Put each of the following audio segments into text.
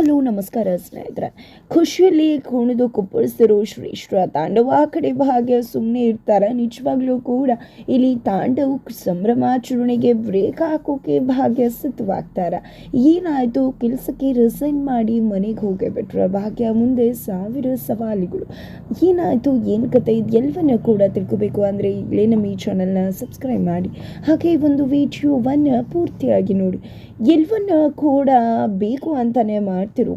Hello, ನಮಸ್ಕಾರ ಸ್ನೇಹಿತರೆ. ಖುಷಿಯಲ್ಲಿ ಕುಣಿದು ಕುಪ್ಪಳಿಸಿರೋ ಶ್ರೇಷ್ಠ ತಾಂಡವ. ಆ ಕಡೆ ಭಾಗ್ಯ ಸುಮ್ಮನೆ ಇರ್ತಾರೆ. ನಿಜವಾಗ್ಲೂ ಕೂಡ ಇಲ್ಲಿ ತಾಂಡವ ಸಂಭ್ರಮಾಚರಣೆಗೆ ಬ್ರೇಕ್ ಹಾಕೋಕೆ ಭಾಗ್ಯ ಸಿದ್ಧವಾಗ್ತಾರೆ. ಏನಾಯಿತು? ಕೆಲಸಕ್ಕೆ ರಿಸೈನ್ ಮಾಡಿ ಮನೆಗೆ ಹೋಗೇ ಬಿಟ್ರೆ ಭಾಗ್ಯ ಮುಂದೆ ಸಾವಿರ ಸವಾಲುಗಳು. ಏನಾಯಿತು? ಏನು ಕತೆ? ಇದೆಲ್ಲವನ್ನ ಕೂಡ ತಿಳ್ಕೋಬೇಕು ಅಂದರೆ ಇಲ್ಲೇ ನಮ್ಮ ಈ ಚಾನಲ್ನ ಸಬ್ಸ್ಕ್ರೈಬ್ ಮಾಡಿ. ಹಾಗೆ ಒಂದು ವಿಡಿಯೋವನ್ನು ಪೂರ್ತಿಯಾಗಿ ನೋಡಿ. ಎಲ್ವನ್ನ ಕೂಡ ಬೇಕು ಅಂತಾನೆ ಮಾಡ್ತಿರು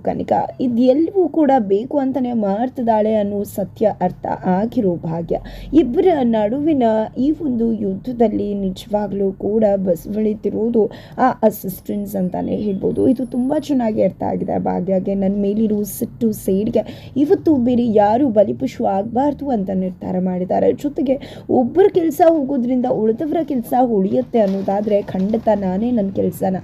ಇದು ಇದೆಲ್ಲವೂ ಕೂಡ ಬೇಕು ಅಂತಲೇ ಮಾಡ್ತಿದ್ದಾಳೆ ಅನ್ನೋ ಸತ್ಯ ಅರ್ಥ ಆಗಿರೋ ಭಾಗ್ಯ. ಇಬ್ಬರ ನಡುವಿನ ಈ ಒಂದು ಯುದ್ಧದಲ್ಲಿ ನಿಜವಾಗ್ಲೂ ಕೂಡ ಬಸವಳಿತಿರುವುದು ಆ ಅಸಿಸ್ಟೆನ್ಸ್ ಅಂತಲೇ ಹೇಳ್ಬೋದು. ಇದು ತುಂಬ ಚೆನ್ನಾಗಿ ಅರ್ಥ ಆಗಿದೆ ಭಾಗ್ಯಗೆ ನನ್ನ ಮೇಲಿರೋ ಸಿಟ್ಟು ಸೇಡ್ಗೆ ಇವತ್ತು ಬೇರೆ ಯಾರು ಬಲಿಪಶು ಆಗಬಾರ್ದು ಅಂತ ನಿರ್ಧಾರ ಮಾಡಿದ್ದಾರೆ. ಜೊತೆಗೆ ಒಬ್ಬರ ಕೆಲಸ ಹೋಗೋದ್ರಿಂದ ಉಳಿದವರ ಕೆಲಸ ಉಳಿಯುತ್ತೆ ಅನ್ನೋದಾದರೆ ಖಂಡಿತ ನಾನೇ ನನ್ನ ಕೆಲಸನ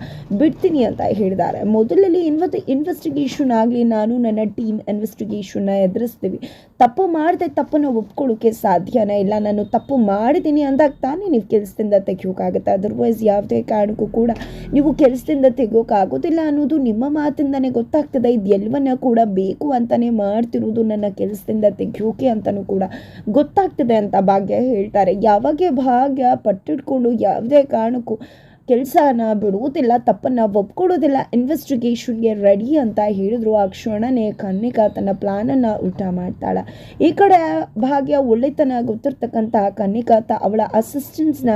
ಬಿಡ್ತೀನಿ ಅಂತ ಹೇಳಿದ್ದಾರೆ. ಮೊದಲಲ್ಲಿ ಇನ್ವತ್ ಇನ್ವೆಸ್ಟಿಗೇಷನ್ ಆಗಲಿ ನಾನು ನನ್ನ ಟೀಮ್ ಇನ್ವೆಸ್ಟಿಗೇಷನ್ನ ಎದುರಿಸ್ತೀವಿ. ತಪ್ಪು ಮಾಡಿದೆ ತಪ್ಪನ್ನು ಒಪ್ಕೊಳ್ಳೋಕ್ಕೆ ಸಾಧ್ಯನೇ ಇಲ್ಲ. ನಾನು ತಪ್ಪು ಮಾಡಿದ್ದೀನಿ ಅಂದಾಗ ತಾನೇ ನೀವು ಕೆಲಸದಿಂದ ತೆಗಿಯೋಕ್ಕಾಗುತ್ತೆ ಅದರ್ವೈಸ್ ಯಾವುದೇ ಕಾರಣಕ್ಕೂ ಕೂಡ ನೀವು ಕೆಲಸದಿಂದ ತೆಗಿಯೋಕ್ಕಾಗೋದಿಲ್ಲ ಅನ್ನೋದು ನಿಮ್ಮ ಮಾತಿಂದನೇ ಗೊತ್ತಾಗ್ತದೆ. ಇದೆಲ್ಲವನ್ನ ಕೂಡ ಬೇಕು ಅಂತಲೇ ಮಾಡ್ತಿರೋದು ನನ್ನ ಕೆಲಸದಿಂದ ತೆಗಿಯೋಕೆ ಅಂತಲೂ ಕೂಡ ಗೊತ್ತಾಗ್ತದೆ ಅಂತ ಭಾಗ್ಯ ಹೇಳ್ತಾರೆ. ಯಾವಾಗೆ ಭಾಗ್ಯ ಪಟ್ಟಿಟ್ಕೊಂಡು ಯಾವುದೇ ಕಾರಣಕ್ಕೂ ಕೆಲಸನ ಬಿಡುವುದಿಲ್ಲ, ತಪ್ಪನ್ನು ಒಪ್ಕೊಡೋದಿಲ್ಲ ಇನ್ವೆಸ್ಟಿಗೇಷನ್ಗೆ ರೆಡಿ ಅಂತ ಹೇಳಿದ್ರು. ಆ ಕ್ಷಣನೇ ಕನ್ನಿಕಾ ತನ್ನ ಪ್ಲಾನನ್ನು ಊಟ ಮಾಡ್ತಾಳೆ. ಈ ಕಡೆ ಭಾಗ್ಯ ಒಳ್ಳೆತನ ಗೊತ್ತಿರ್ತಕ್ಕಂಥ ಕನ್ನಿಕಾತ ಅವಳ ಅಸಿಸ್ಟೆಂಟ್ಸ್ನ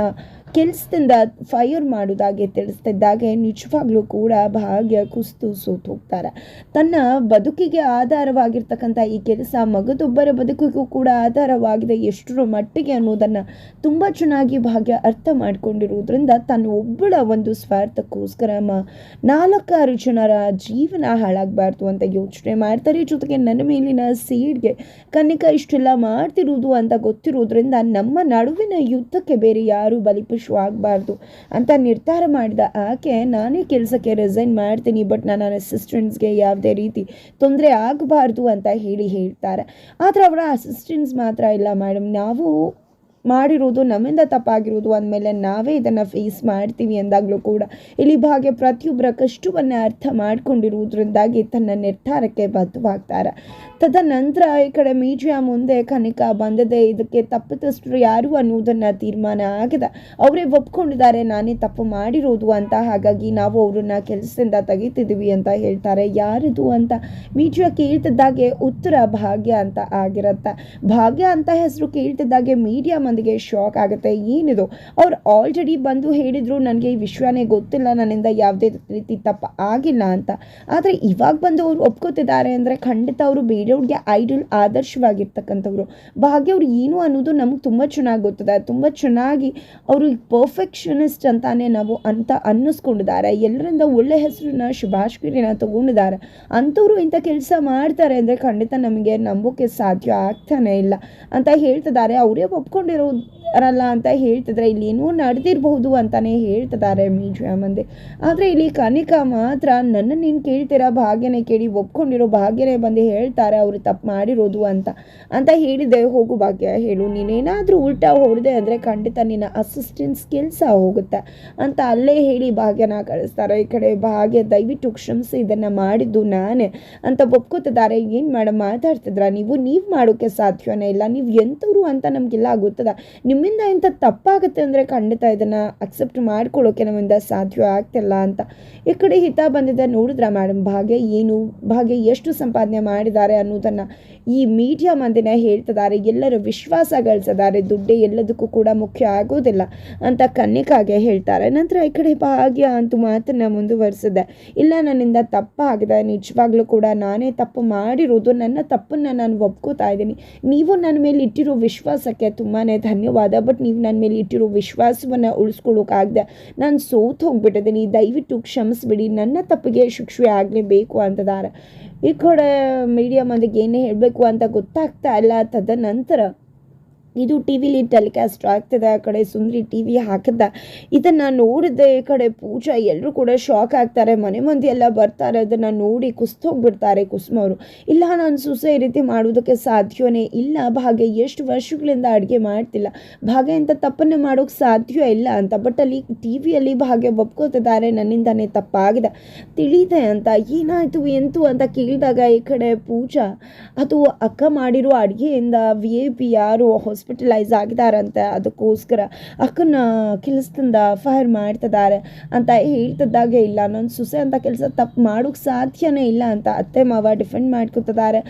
ಕೆಲಸದಿಂದ ಫೈರ್ ಮಾಡೋದಾಗೆ ತಿಳಿಸ್ತಿದ್ದಾಗೆ ನಿಜವಾಗ್ಲೂ ಕೂಡ ಭಾಗ್ಯ ಕುಸ್ತು ಸೋತು ಹೋಗ್ತಾರೆ. ತನ್ನ ಬದುಕಿಗೆ ಆಧಾರವಾಗಿರ್ತಕ್ಕಂಥ ಈ ಕೆಲಸ ಮಗದೊಬ್ಬರ ಬದುಕಿಗೂ ಕೂಡ ಆಧಾರವಾಗಿದೆ. ಎಷ್ಟರ ಮಟ್ಟಿಗೆ ಅನ್ನೋದನ್ನು ತುಂಬ ಚೆನ್ನಾಗಿ ಭಾಗ್ಯ ಅರ್ಥ ಮಾಡಿಕೊಂಡಿರುವುದರಿಂದ ತನ್ನ ಒಬ್ಬಳ ಒಂದು ಸ್ವಾರ್ಥಕ್ಕೋಸ್ಕರ ನಾಲ್ಕಾರು ಜನರ ಜೀವನ ಹಾಳಾಗಬಾರ್ದು ಅಂತ ಯೋಚನೆ ಮಾಡ್ತಾರೆ. ಜೊತೆಗೆ ನನ್ನ ಮೇಲಿನ ಸೀಡ್ಗೆ ಕನ್ನಿಕಾ ಇಷ್ಟೆಲ್ಲ ಮಾಡ್ತಿರುವುದು ಅಂತ ಗೊತ್ತಿರೋದ್ರಿಂದ ನಮ್ಮ ನಡುವಿನ ಯುದ್ಧಕ್ಕೆ ಬೇರೆ ಯಾರು ಬಲಿಪಶು ಆಗಬಾರ್ದು ಅಂತ ನಿರ್ಧಾರ ಮಾಡಿದ ಆಕೆ, ನಾನೇ ಕೆಲಸಕ್ಕೆ ರೆಸೈನ್ ಮಾಡ್ತೀನಿ ಬಟ್ ನನ್ನ ಅಸಿಸ್ಟೆಂಟ್ಸ್ಗೆ ಯಾವುದೇ ರೀತಿ ತೊಂದರೆ ಆಗಬಾರ್ದು ಅಂತ ಹೇಳಿ ಹೇಳ್ತಾರೆ. ಆದರೆ ಅವರ ಅಸಿಸ್ಟೆಂಟ್ಸ್ ಮಾತ್ರ ಇಲ್ಲ ಮೇಡಮ್ ನಾವು ಮಾಡಿರೋದು ನಮ್ಮಿಂದ ತಪ್ಪಾಗಿರುವುದು ಅಂದಮೇಲೆ ನಾವೇ ಇದನ್ನು ಫೇಸ್ ಮಾಡ್ತೀವಿ ಎಂದಾಗಲೂ ಕೂಡ. ಇಲ್ಲಿ ಭಾಗ್ಯ ಪ್ರತಿಯೊಬ್ಬರ ಕಷ್ಟವನ್ನು ಅರ್ಥ ಮಾಡಿಕೊಂಡಿರುವುದರಿಂದಾಗಿ ತನ್ನ ನಿರ್ಧಾರಕ್ಕೆ ಬದ್ಧವಾಗ್ತಾರೆ. ತದನಂತರ ಈ ಕಡೆ ಮೀಡಿಯಾ ಮುಂದೆ ಕನಿಕ ಬಂದದೆ. ಇದಕ್ಕೆ ತಪ್ಪಿತಸ್ಥರು ಯಾರು ಅನ್ನುವುದನ್ನು ತೀರ್ಮಾನ ಆಗಿದೆ. ಅವರೇ ಒಪ್ಕೊಂಡಿದ್ದಾರೆ, ನಾನೇ ತಪ್ಪು ಮಾಡಿರೋದು ಅಂತ. ಹಾಗಾಗಿ ನಾವು ಅವ್ರನ್ನ ಕೆಲಸದಿಂದ ತೆಗಿತಿದ್ದೀವಿ ಅಂತ ಹೇಳ್ತಾರೆ. ಯಾರಿದು ಅಂತ? ಮೀಡಿಯಾ ಕೇಳ್ತಿದ್ದಾಗೆ ಉತ್ತರ ಭಾಗ್ಯ ಅಂತ ಆಗಿರುತ್ತೆ. ಭಾಗ್ಯ ಅಂತ ಹೆಸರು ಕೇಳ್ತಿದ್ದಾಗೆ ಮೀಡಿಯಾ ಮಂದಿಗೆ ಶಾಕ್ ಆಗುತ್ತೆ. ಏನಿದು? ಅವ್ರು ಆಲ್ರೆಡಿ ಬಂದು ಹೇಳಿದ್ರು, ನನಗೆ ಈ ವಿಷಯನೇ ಗೊತ್ತಿಲ್ಲ, ನನ್ನಿಂದ ಯಾವುದೇ ರೀತಿ ತಪ್ಪು ಆಗಿಲ್ಲ ಅಂತ. ಆದರೆ ಇವಾಗ ಬಂದು ಅವರು ಒಪ್ಕೋತಿದ್ದಾರೆ ಅಂದರೆ ಖಂಡಿತ ಅವರು ಬೇರೆಯವ್ರಿಗೆ ಐಡಲ್ ಆದರ್ಶವಾಗಿರ್ತಕ್ಕಂಥವ್ರು. ಭಾಗ್ಯ ಅವ್ರು ಏನು ಅನ್ನೋದು ನಮ್ಗೆ ತುಂಬ ಚೆನ್ನಾಗಿ ಗೊತ್ತಿದೆ. ತುಂಬ ಚೆನ್ನಾಗಿ ಅವರು ಪರ್ಫೆಕ್ಷನಿಸ್ಟ್ ಅಂತಾನೆ ನಾವು ಅಂತ ಅನ್ನಿಸ್ಕೊಂಡಿದ್ದಾರೆ. ಎಲ್ಲರಿಂದ ಒಳ್ಳೆ ಹೆಸರನ್ನ ಶುಭಾಷ್ಕಿರಿನ ತಗೊಂಡಿದ್ದಾರೆ. ಅಂಥವ್ರು ಇಂಥ ಕೆಲಸ ಮಾಡ್ತಾರೆ ಅಂದರೆ ಖಂಡಿತ ನಮಗೆ ನಂಬೋಕೆ ಸಾಧ್ಯ ಆಗ್ತಾನೆ ಇಲ್ಲ ಅಂತ ಹೇಳ್ತಿದ್ದಾರೆ. ಅವರೇ ಒಪ್ಕೊಂಡಿರೋರಲ್ಲ ಅಂತ ಹೇಳ್ತಿದ್ರೆ ಇಲ್ಲಿ ಏನೋ ನಡೆದಿರಬಹುದು ಅಂತಾನೆ ಹೇಳ್ತಿದ್ದಾರೆ ಮೀಡಿಯಾ ಮಂದಿ. ಆದರೆ ಇಲ್ಲಿ ಕನಿಕಾ ಮಾತ್ರ ನನ್ನ ನೀನು ಕೇಳ್ತೀರಾ ಭಾಗ್ಯನೇ ಕೇಳಿ ಒಪ್ಕೊಂಡಿರೋ ಭಾಗ್ಯನೇ ಬಂದು ಹೇಳ್ತಾರೆ ಅವರು ತಪ್ಪು ಮಾಡಿರೋದು ಅಂತ. ಅಂತ ಹೇಳಿದೆ, ಹೋಗು ಭಾಗ್ಯ, ಹೇಳು. ನೀನೇನಾದರೂ ಉಲ್ಟಾ ಹೊಡೆದೆ ಅಂದರೆ ಖಂಡಿತ ನಿನ್ನ ಅಸಿಸ್ಟೆನ್ಸ್ ಕೆಲಸ ಹೋಗುತ್ತೆ. ಅಂತ ಅಲ್ಲೇ ಹೇಳಿ ಭಾಗ್ಯನ ಕಳಿಸ್ತಾರೆ. ಈ ಕಡೆ ಭಾಗ್ಯ ದಯವಿಟ್ಟು ಕ್ಷಮಿಸಿ ಇದನ್ನು ಮಾಡಿದ್ದು ನಾನೇ ಅಂತ ಒಪ್ಕೋತಿದ್ದಾರೆ. ಏನು ಮೇಡಮ್ ಮಾತಾಡ್ತಿದ್ರ? ನೀವು ನೀವು ಮಾಡೋಕ್ಕೆ ಸಾಧ್ಯನೇ ಇಲ್ಲ. ನೀವು ಎಂಥವ್ರು ಅಂತ ನಮಗೆಲ್ಲ ಗೊತ್ತದ ನಿಮ್ಮಿಂದ ಇಂಥ ತಪ್ಪಾಗುತ್ತೆ ಅಂದರೆ ಖಂಡಿತ ಇದನ್ನು ಅಕ್ಸೆಪ್ಟ್ ಮಾಡ್ಕೊಳ್ಳೋಕೆ ನಮ್ಮಿಂದ ಸಾಧ್ಯ ಆಗ್ತಿಲ್ಲ ಅಂತ. ಈ ಕಡೆ ಹಿತ ಬಂದಿದೆ, ನೋಡಿದ್ರ ಮೇಡಮ್ ಭಾಗ್ಯ ಏನು, ಭಾಗ್ಯ ಎಷ್ಟು ಸಂಪಾದನೆ ಮಾಡಿದ್ದಾರೆ ಅನ್ನೋದನ್ನು ಈ ಮೀಡಿಯಾ ಮಂದಿನ ಹೇಳ್ತಿದ್ದಾರೆ ಎಲ್ಲರೂ ವಿಶ್ವಾಸ ಗಳಿಸಿದ್ದಾರೆ ದುಡ್ಡೇ ಎಲ್ಲದಕ್ಕೂ ಕೂಡ ಮುಖ್ಯ ಆಗೋದಿಲ್ಲ ಅಂತ ಕನ್ನಿಕಾಗೆ ಹೇಳ್ತಾರೆ. ನಂತರ ಈ ಕಡೆ ಭಾಗ್ಯ ಅಂತ ಮಾತನ್ನು ಮುಂದುವರಿಸಿದೆ. ಇಲ್ಲ, ನನ್ನಿಂದ ತಪ್ಪಾಗಿದೆ. ನಿಜವಾಗ್ಲೂ ಕೂಡ ನಾನೇ ತಪ್ಪು ಮಾಡಿರೋದು, ನನ್ನ ತಪ್ಪನ್ನು ನಾನು ಒಪ್ಕೋತಾ ಇದ್ದೀನಿ. ನೀವು ನನ್ನ ಮೇಲೆ ಇಟ್ಟಿರೋ ವಿಶ್ವಾಸಕ್ಕೆ ತುಂಬಾ ಧನ್ಯವಾದ, ಬಟ್ ನೀವು ನನ್ನ ಮೇಲೆ ಇಟ್ಟಿರೋ ವಿಶ್ವಾಸವನ್ನು ಉಳಿಸ್ಕೊಳ್ಳೋಕ್ಕಾಗದೆ ನಾನು ಸೋತು ಹೋಗ್ಬಿಟ್ಟಿದ್ದೀನಿ ದಯವಿಟ್ಟು ಕ್ಷಮಿಸ್ಬಿಡಿ, ನನ್ನ ತಪ್ಪಿಗೆ ಶಿಕ್ಷೆ ಆಗಲೇಬೇಕು ಅಂತದಾರೆ ಈ ಕಡೆ ಮೀಡಿಯಾ ಮಂದಿಗೆ ಏನೇ ಹೇಳಬೇಕು ಅಂತ ಗೊತ್ತಾಗ್ತಾ ಇಲ್ಲ. ತದನಂತರ ಇದು ಟಿ ವಿಲಿ ಟೆಲಿಕಾಸ್ಟ್ ಆಗ್ತದೆ ಆ ಕಡೆ. ಸುಂದ್ರಿ ಟಿ ವಿ ಹಾಕಿದ್ದ. ಇದನ್ನು ನೋಡಿದೆ ಈ ಕಡೆ ಪೂಜಾ. ಎಲ್ಲರೂ ಕೂಡ ಶಾಕ್ ಆಗ್ತಾರೆ. ಮನೆ ಮಂದಿ ಎಲ್ಲ ಬರ್ತಾರೆ. ಅದನ್ನು ನೋಡಿ ಕುಸ್ತೋಗ್ಬಿಡ್ತಾರೆ ಕುಸುಮವರು ಇಲ್ಲ, ನಾನು ಸುಸೆ ಈ ರೀತಿ ಮಾಡೋದಕ್ಕೆ ಸಾಧ್ಯವೇ ಇಲ್ಲ. ಭಾಗ್ಯ, ಎಷ್ಟು ವರ್ಷಗಳಿಂದ ಅಡುಗೆ ಮಾಡ್ತಿಲ್ಲ. ಭಾಗ್ಯ ಇಂಥ ತಪ್ಪನ್ನು ಮಾಡೋಕ್ಕೆ ಸಾಧ್ಯ ಇಲ್ಲ ಅಂತ. ಬಟ್ ಅಲ್ಲಿ ಟಿ ವಿಯಲ್ಲಿ ಭಾಗ್ಯ ಒಪ್ಕೋತಿದ್ದಾರೆ. ನನ್ನಿಂದಾನೇ ತಪ್ಪಾಗಿದೆ. ತಿಳಿದೆ ಅಂತ. ಏನಾಯಿತು, ಎಂತು ಅಂತ ಕೇಳಿದಾಗ ಈ ಕಡೆ ಪೂಜಾ. ಅದು ಅಕ್ಕ ಮಾಡಿರೋ ಅಡುಗೆಯಿಂದ ವಿ ಎ ಪಿ ಯಾರು ಹಾಸ್ಪಿಟಲೈಸ್ ಆಗಿದಾರಂತೆ ಅದಕ್ಕೋಸ್ಕರ ಅಕ್ಕನ ಕೆಲಸದಿಂದ ಫೈರ್ ಮಾಡ್ತಿದ್ದಾರೆ ಅಂತ ಹೇಳ್ತಿದ್ದಾಗೆ ಇಲ್ಲ. ನನ್ನ ಸೊಸೆ ಅಂತ ಕೆಲಸ ತಪ್ಪು ಮಾಡೋಕ್ಕೆ ಸಾಧ್ಯನೇ ಇಲ್ಲ ಅಂತ ಅತ್ತೆ ಮಾವ ಡಿಫೆಂಡ್ ಮಾಡ್ಕೊತಿದ್ದಾರೆ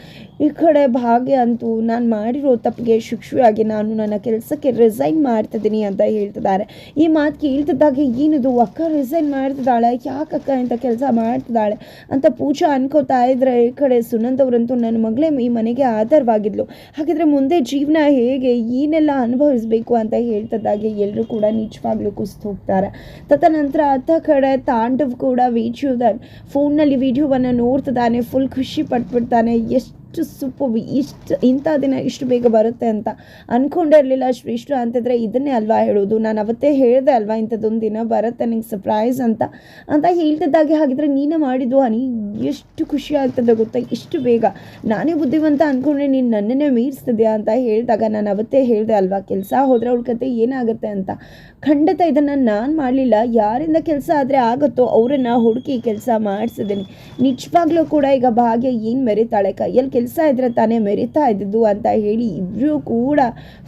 ಈ ಕಡೆ ಭಾಗ್ಯ ಅಂತೂ ನಾನು ಮಾಡಿರೋ ತಪ್ಪಿಗೆ ಶಿಕ್ಷೆಯಾಗಿ ನಾನು ನನ್ನ ಕೆಲಸಕ್ಕೆ ರಿಸೈನ್ ಮಾಡ್ತಿದ್ದೀನಿ ಅಂತ ಹೇಳ್ತಿದ್ದಾರೆ ಈ ಮಾತು ಕೇಳ್ತಿದ್ದಾಗೆ ಏನಿದು? ಅಕ್ಕ ರಿಸೈನ್ ಮಾಡ್ತಿದ್ದಾಳೆ. ಯಾಕೆ ಅಕ್ಕ ಅಂತ ಕೆಲಸ ಮಾಡ್ತಿದ್ದಾಳೆ? ಅಂತ ಪೂಜಾ ಅನ್ಕೋತಾ ಇದ್ರೆ ಈ ಕಡೆ ಸುನಂದ್ ಅವರಂತೂ ನನ್ನ ಮಗಳೇ ಈ ಮನೆಗೆ ಆಧಾರವಾಗಿದ್ಲು. ಹಾಗಿದ್ರೆ ಮುಂದೆ ಜೀವನ ಹೇಗೆ ಏನೆಲ್ಲ ಅನುಭವಿಸ್ಬೇಕು ಅಂತ ಹೇಳ್ತಿದ್ದಾಗೆ ಎಲ್ಲರೂ ಕೂಡ ನಿಜವಾಗ್ಲೂ ಕುಸ್ತು ಹೋಗ್ತಾರೆ. ತದನಂತರ ಅತ್ತ ಕಡೆ ತಾಂಡವ್ ಕೂಡ ವಿಡಿಯೋದ ಫೋನ್ನಲ್ಲಿ ವೀಡಿಯೋವನ್ನು ನೋಡ್ತಿದ್ದಾನೆ ಫುಲ್ ಖುಷಿ ಪಟ್ಬಿಡ್ತಾನೆ, ಎಷ್ಟು ಸೂಪರ್ ಇಷ್ಟು, ಇಂಥ ದಿನ ಇಷ್ಟು ಬೇಗ ಬರುತ್ತೆ ಅಂತ ಅಂದ್ಕೊಂಡಿರಲಿಲ್ಲ ಶ್ರೇಷ್ಠ ಅಂತಂದರೆ ಇದನ್ನೇ ಅಲ್ವಾ ಹೇಳೋದು ನಾನು ಅವತ್ತೇ ಹೇಳಿದೆ ಅಲ್ವಾ ಇಂಥದ್ದೊಂದು ದಿನ ಬರುತ್ತೆ, ನಿಂಗೆ ಸರ್ಪ್ರೈಸ್ ಅಂತ. ಅಂತ ಹೇಳ್ತಿದ್ದಾಗೆ ಹಾಗಿದ್ರೆ ನೀನೇ ಮಾಡಿದ್ದು ಹನಿ, ಎಷ್ಟು ಖುಷಿ ಆಗ್ತದೆ ಗೊತ್ತಾ? ಇಷ್ಟು ಬೇಗ. ನಾನೇ ಬುದ್ಧಿವಂತ ಅಂದ್ಕೊಂಡ್ರೆ ನೀನು ನನ್ನನ್ನೇ ಮೀರಿಸ್ತಿದ್ಯಾ ಅಂತ ಹೇಳಿದಾಗ ನಾನು ಅವತ್ತೇ ಹೇಳಿದೆ ಅಲ್ವಾ, ಕೆಲಸ ಹೋದರೆ ಅವಳ ಕತೆ ಏನಾಗುತ್ತೆ ಅಂತ. ಖಂಡಿತ ಇದನ್ನು ನಾನು ಮಾಡಲಿಲ್ಲ. ಯಾರಿಂದ ಕೆಲಸ ಆದರೆ ಆಗುತ್ತೋ ಅವರನ್ನು ಹುಡುಕಿ ಕೆಲಸ ಮಾಡಿಸಿದ್ದೀನಿ. ನಿಜವಾಗ್ಲೂ ಕೂಡ ಈಗ ಭಾಗ್ಯ ಏನು ಮೆರಿತಾಳೆ? ಕೈಯಲ್ಲಿ ಇದ್ರೆ ತಾನೇ ಮೆರಿತಾ ಇದ್ದಿದ್ದು ಅಂತ ಹೇಳಿ ಇಬ್ಬರೂ ಕೂಡ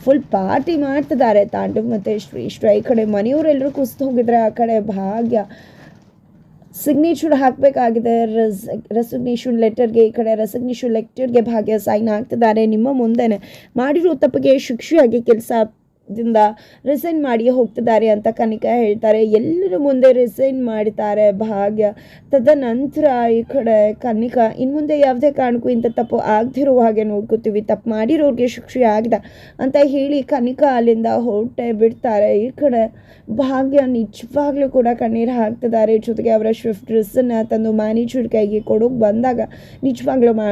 ಫುಲ್ ಪಾರ್ಟಿ ಮಾಡ್ತಿದ್ದಾರೆ. ತಾಂಡು ಮತ್ತು ಶ್ರೀ ಈ ಕಡೆ ಮನೆಯವರೆಲ್ಲರೂ ಕುಸ್ತು ಹೋಗಿದ್ರೆ ಆ ಕಡೆ ಭಾಗ್ಯ. ಸಿಗ್ನೇಚರ್ ಹಾಕಬೇಕಾಗಿದೆ. ರೆಸ್ ರೆಸಿಗ್ನೇಷನ್ ಲೆಟರ್ಗೆ ಈ ಕಡೆ ರೆಸಿಗ್ನೇಷನ್ ಲೆಟರ್ಗೆ ಭಾಗ್ಯ ಸೈನ್ ಆಗ್ತಿದ್ದಾರೆ ನಿಮ್ಮ ಮುಂದೆನೆ. ಮಾಡಿರೋ ತಪ್ಪಿಗೆ ಶಿಕ್ಷೆಯಾಗಿ ಕೆಲಸದಿಂದ ರಿಸೈನ್ ಮಾಡಿ ಹೋಗ್ತಿದ್ದಾರೆ ಅಂತ ಕನಿಕ ಹೇಳ್ತಾರೆ. ಎಲ್ಲರ ಮುಂದೆ ರಿಸೈನ್ ಮಾಡ್ತಾರೆ ಭಾಗ್ಯ. ತದನಂತರ ಈ ಕಡೆ ಕನಿಕ ಇನ್ನು ಮುಂದೆ ಯಾವುದೇ ಕಾರಣಕ್ಕೂ ಇಂಥ ತಪ್ಪು ಆಗದಿರೋ ಹಾಗೆ ನೋಡ್ಕೋತೀವಿ. ತಪ್ಪು ಮಾಡಿರೋರಿಗೆ ಶಿಕ್ಷೆ ಆಗದ ಅಂತ ಹೇಳಿ ಕನಿಕ ಅಲ್ಲಿಂದ ಹೊರಟೆ ಬಿಡ್ತಾರೆ. ಈ ಕಡೆ ಭಾಗ್ಯ ನಿಜವಾಗ್ಲೂ ಕೂಡ ಕಣ್ಣೀರು ಹಾಕ್ತಿದ್ದಾರೆ. ಜೊತೆಗೆ ಅವರ ಶಿಫ್ಟ್ ಡ್ರೆಸ್ಸನ್ನು ತಂದು ಮ್ಯಾನೇಜರ್ ಕೈಗೆ ಕೊಡೋಕೆ ಬಂದಾಗ ನಿಜವಾಗ್ಲೂ ಮಾ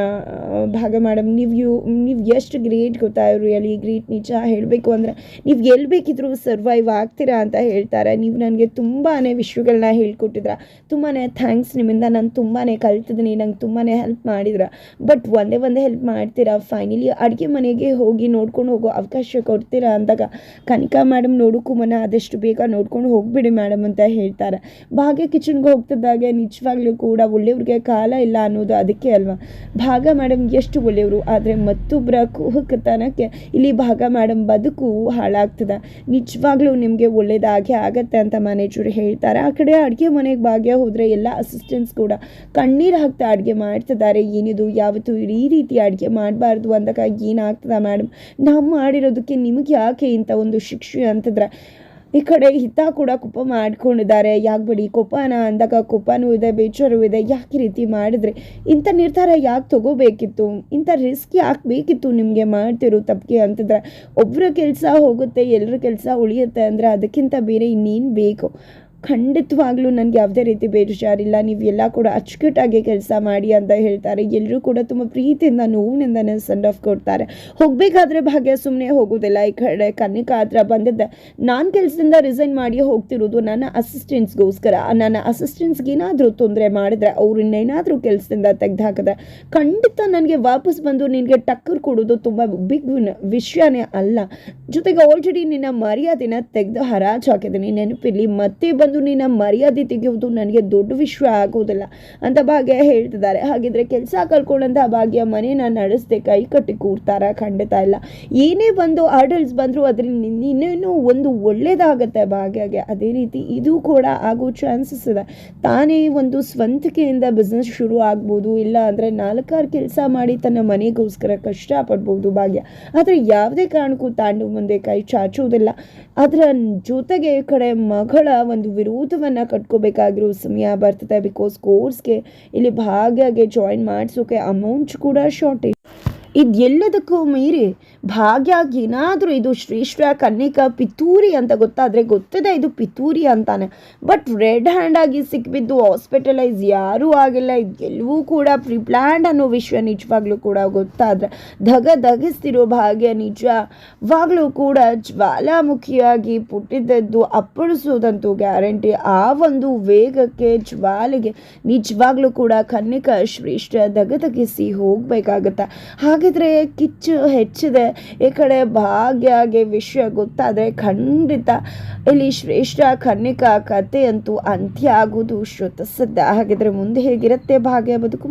ಭಾಗ್ಯ ಮೇಡಮ್ ನೀವು ನೀವು ಎಷ್ಟು ಗ್ರೇಟ್ ಗೊತ್ತಾ? ರಿಯಲಿ ಗ್ರೇಟ್ ನಿಜ ಹೇಳಬೇಕು ಅಂದರೆ ನೀವು ಎಲ್ಲಿ ಬೇಕಿದ್ರೂ ಸರ್ವೈವ್ ಆಗ್ತೀರಾ ಅಂತ ಹೇಳ್ತಾರೆ. ನೀವು ನನಗೆ ತುಂಬಾ ವಿಷಯಗಳನ್ನ ಹೇಳ್ಕೊಟ್ಟಿದ್ರ. ತುಂಬಾ ಥ್ಯಾಂಕ್ಸ್ ನಿಮ್ಮಿಂದ. ನಾನು ತುಂಬಾ ಕಲ್ತಿದ್ದೀನಿ ನಂಗೆ ತುಂಬಾ ಹೆಲ್ಪ್ ಮಾಡಿದ್ರ. ಬಟ್ ಒಂದೇ ಒಂದೇ ಹೆಲ್ಪ್ ಮಾಡ್ತೀರಾ? ಫೈನಲಿ ಅಡುಗೆ ಮನೆಗೆ ಹೋಗಿ ನೋಡ್ಕೊಂಡು ಹೋಗೋ ಅವಕಾಶ ಕೊಡ್ತೀರಾ ಅಂದಾಗ, ಕನಿಕಾ ಮೇಡಮ್ ನೋಡೋಕ್ಕೂ ಮನ ಆದಷ್ಟು ಬೇಗ ನೋಡ್ಕೊಂಡು ಹೋಗ್ಬಿಡಿ ಮೇಡಮ್ ಅಂತ ಹೇಳ್ತಾರೆ. ಭಾಗ್ಯ ಕಿಚನ್ಗೆ ಹೋಗ್ತಿದ್ದಾಗೆ ನಿಜವಾಗ್ಲೂ ಕೂಡ ಒಳ್ಳೆಯವ್ರಿಗೆ ಕಾಲ ಇಲ್ಲ ಅನ್ನೋದು ಅದಕ್ಕೆ ಅಲ್ವಾ? ಭಾಗ ಮೇಡಮ್ ಎಷ್ಟು ಒಳ್ಳೆಯವರು, ಆದರೆ ಮತ್ತೊಬ್ಬರ ಕುಹಕತನಕ್ಕೆ ಇಲ್ಲಿ ಭಾಗ ಮೇಡಮ್ ಬದುಕು ಹಾಳಾಗ್ತದೆ. ನಿಜವಾಗ್ಲೂ ನಿಮಗೆ ಒಳ್ಳೇದಾಗೆ ಆಗತ್ತೆ ಅಂತ ಮ್ಯಾನೇಜರ್ ಹೇಳ್ತಾರೆ. ಆ ಕಡೆ ಅಡುಗೆ ಮನೆಗೆ ಭಾಗ್ಯ ಹೋದರೆ ಎಲ್ಲ ಅಸಿಸ್ಟೆಂಟ್ಸ್ ಕೂಡ ಕಣ್ಣೀರು ಹಾಕ್ತಾ ಅಡುಗೆ ಮಾಡ್ತಿದ್ದಾರೆ. ಏನಿದು, ಯಾವತ್ತೂ ಈ ರೀತಿ ಅಡುಗೆ ಮಾಡಬಾರ್ದು ಅಂದಾಗ ಏನಾಗ್ತದ ಮೇಡಮ್ ನಾವು ಮಾಡಿರೋದಕ್ಕೆ ನಿಮಗೆ ಯಾಕೆ ಇಂಥ ಒಂದು ಶಿಕ್ಷೆ ಅಂತಂದ್ರೆ? ಈ ಕಡೆ ಹಿತ ಕೂಡ ಕೋಪ ಮಾಡ್ಕೊಂಡಿದ್ದಾರೆ. ಯಾಕೆ ಬಿಡಿ? ಕೋಪನ ಅಂದಾಗ ಕೋಪನೂ ಇದೆ, ಬೇಜಾರು ಇದೆ. ಯಾಕೆ ರೀತಿ ಮಾಡಿದ್ರೆ? ಇಂಥ ನಿರ್ಧಾರ ಯಾಕೆ ತಗೋಬೇಕಿತ್ತು? ಇಂಥ ರಿಸ್ಕ್ ಯಾಕೆ ಬೇಕಿತ್ತು ನಿಮಗೆ? ಮಾಡ್ತಿರು ತಪ್ಪಿಗೆ ಅಂತಂದ್ರೆ ಒಬ್ಬರ ಕೆಲಸ ಹೋಗುತ್ತೆ ಎಲ್ಲರ ಕೆಲಸ ಉಳಿಯುತ್ತೆ ಅಂದರೆ ಅದಕ್ಕಿಂತ ಬೇರೆ ಇನ್ನೇನು ಬೇಕು? ಖಂಡಿತವಾಗ್ಲೂ ನನಗೆ ಯಾವುದೇ ರೀತಿ ಬೇಜಾರಿಲ್ಲ. ನೀವು ಎಲ್ಲ ಕೂಡ ಅಚ್ಚುಕಟ್ಟಾಗಿ ಕೆಲಸ ಮಾಡಿ ಅಂತ ಹೇಳ್ತಾರೆ. ಎಲ್ಲರೂ ಕೂಡ ತುಂಬ ಪ್ರೀತಿಯಿಂದ ನೋವಿನಿಂದನೇ ಸೆಂಡ್ ಆಫ್ ಕೊಡ್ತಾರೆ. ಹೋಗಬೇಕಾದ್ರೆ ಭಾಗ್ಯ ಸುಮ್ಮನೆ ಹೋಗೋದಿಲ್ಲ. ಈ ಕಡೆ ಕನ್ನಿಕ ಹತ್ರ ಬಂದಿದ್ದೆ. ನಾನು ಕೆಲಸದಿಂದ ರಿಸೈನ್ ಮಾಡಿ ಹೋಗ್ತಿರೋದು ನನ್ನ ಅಸಿಸ್ಟೆಂಟ್ಸ್ಗೋಸ್ಕರ ನನ್ನ ಅಸಿಸ್ಟೆಂಟ್ಸ್ಗೇನಾದರೂ ತೊಂದರೆ ಮಾಡಿದ್ರೆ ಅವ್ರು ಇನ್ನೇನಾದರೂ ಕೆಲಸದಿಂದ ತೆಗೆದು ಖಂಡಿತ ನನಗೆ ವಾಪಸ್ ಬಂದು ನಿನಗೆ ಟಕ್ಕರ್ ಕೊಡೋದು ತುಂಬ ಬಿಗ್ ವಿಷಯನೇ ಅಲ್ಲ. ಜೊತೆಗೆ ಆಲ್ರೆಡಿ ನಿನ್ನ ಮರ್ಯಾದೆನ ತೆಗೆದು ಹರಾಜು ಹಾಕಿದ್ದೀನಿ. ನೆನಪಿರಲಿ, ಮತ್ತೆ ಬಂದು ನಿನ್ನ ಮರ್ಯಾದೆ ತೆಗೆಯೋದು ನನಗೆ ದೊಡ್ಡ ವಿಷಯ ಆಗೋದಿಲ್ಲ ಅಂತ ಭಾಗ್ಯ ಹೇಳ್ತಿದ್ದಾರೆ. ಹಾಗಿದ್ರೆ ಕೆಲಸ ಕಳ್ಕೊಂಡಂಥ ಭಾಗ್ಯ ಮನೇನ ನಡೆಸದೆ ಕೈ ಕಟ್ಟಿ ಕೂರ್ತಾರ, ಖಂಡಿತ ಇಲ್ಲ. ಏನೇ ಬಂದು ಆರ್ಡರ್ಸ್ ಬಂದರೂ ಅದರಿಂದ ಇನ್ನೇನು ಒಂದು ಒಳ್ಳೇದಾಗತ್ತೆ ಭಾಗ್ಯಗೆ. ಅದೇ ರೀತಿ ಇದು ಕೂಡ ಆಗೋ ಚಾನ್ಸಸ್ ಇದೆ. ತಾನೇ ಒಂದು ಸ್ವಂತಿಕೆಯಿಂದ ಬಿಸ್ನೆಸ್ ಶುರು ಆಗ್ಬೋದು, ಇಲ್ಲ ಅಂದರೆ ನಾಲ್ಕಾರು ಕೆಲಸ ಮಾಡಿ ತನ್ನ ಮನೆಗೋಸ್ಕರ ಕಷ್ಟಪಡ್ಬೋದು ಭಾಗ್ಯ. ಆದರೆ ಯಾವುದೇ ಕಾರಣಕ್ಕೂ ತಾಂಡು ಮುಂದೆ ಕೈ ಚಾಚೋದಿಲ್ಲ. ಅದರ ಜೊತೆಗೆ ಕಡೆ ಮಗಳ ಒಂದು ವಿರೋಧವನ್ನು ಕಟ್ಕೋಬೇಕಾಗಿರೋ ಸಮಯ ಬರ್ತದೆ ಬಿಕಾಸ್ ಕೋರ್ಸ್ಗೆ ಇಲ್ಲಿ ಭಾಗಿಯಾಗಿ ಜಾಯಿನ್ ಮಾಡಿಸೋಕೆ ಅಮೌಂಟ್ ಕೂಡ ಶಾರ್ಟೇಜ್ ಇದೆಲ್ಲದಕ್ಕೂ ಮೀರಿ ಭಾಗ್ಯ ಏನಾದರೂ ಇದು ಶ್ರೇಷ್ಠ ಕನ್ನಿಕಾ ಪಿತೂರಿ ಅಂತ ಗೊತ್ತಾದರೆ ಗೊತ್ತಿದೆ ಇದು ಪಿತೂರಿ ಅಂತಾನೆ. ಬಟ್ ರೆಡ್ ಹ್ಯಾಂಡಾಗಿ ಸಿಕ್ಬಿದ್ದು ಹಾಸ್ಪಿಟಲೈಸ್ ಯಾರೂ ಆಗಿಲ್ಲ ಎಲ್ಲವೂ ಕೂಡ ಪ್ರಿಪ್ಲ್ಯಾಂಡ್ ಅನ್ನೋ ವಿಷಯ ನಿಜವಾಗ್ಲೂ ಕೂಡ ಗೊತ್ತಾದರೆ. ಧಗ ಧಗಿಸ್ತಿರೋ ಭಾಗ್ಯ ನಿಜವಾಗ್ಲೂ ಕೂಡ ಜ್ವಾಲಾಮುಖಿಯಾಗಿ ಪುಟ್ಟಿದ್ದದ್ದು ಅಪ್ಪಳಿಸೋದಂತೂ ಗ್ಯಾರಂಟಿ ಆ ಒಂದು ವೇಗಕ್ಕೆ, ಜ್ವಾಲೆಗೆ ನಿಜವಾಗ್ಲೂ ಕೂಡ ಕನ್ನಿಕಾ ಶ್ರೇಷ್ಠ ದಗದಗಿಸಿ ಹೋಗ್ಬೇಕಾಗತ್ತೆ. ಹಾಗಿದ್ರೆ ಕಿಚ್ಚು ಹೆಚ್ಚಿದೆ. ಈ ಕಡೆ ಭಾಗ್ಯಗೆ ವಿಷಯ ಗೊತ್ತಾದರೆ ಖಂಡಿತ ಇಲ್ಲಿ ಶ್ರೇಷ್ಠ ಕನ್ನಿಕಾ ಕಥೆ ಅಂತೂ ಅಂತ್ಯ ಆಗೋದು ಶ್ರುತಸಿದ್ಧ. ಹಾಗಿದ್ರೆ ಮುಂದೆ ಹೇಗಿರುತ್ತೆ ಭಾಗ್ಯ ಬದುಕು?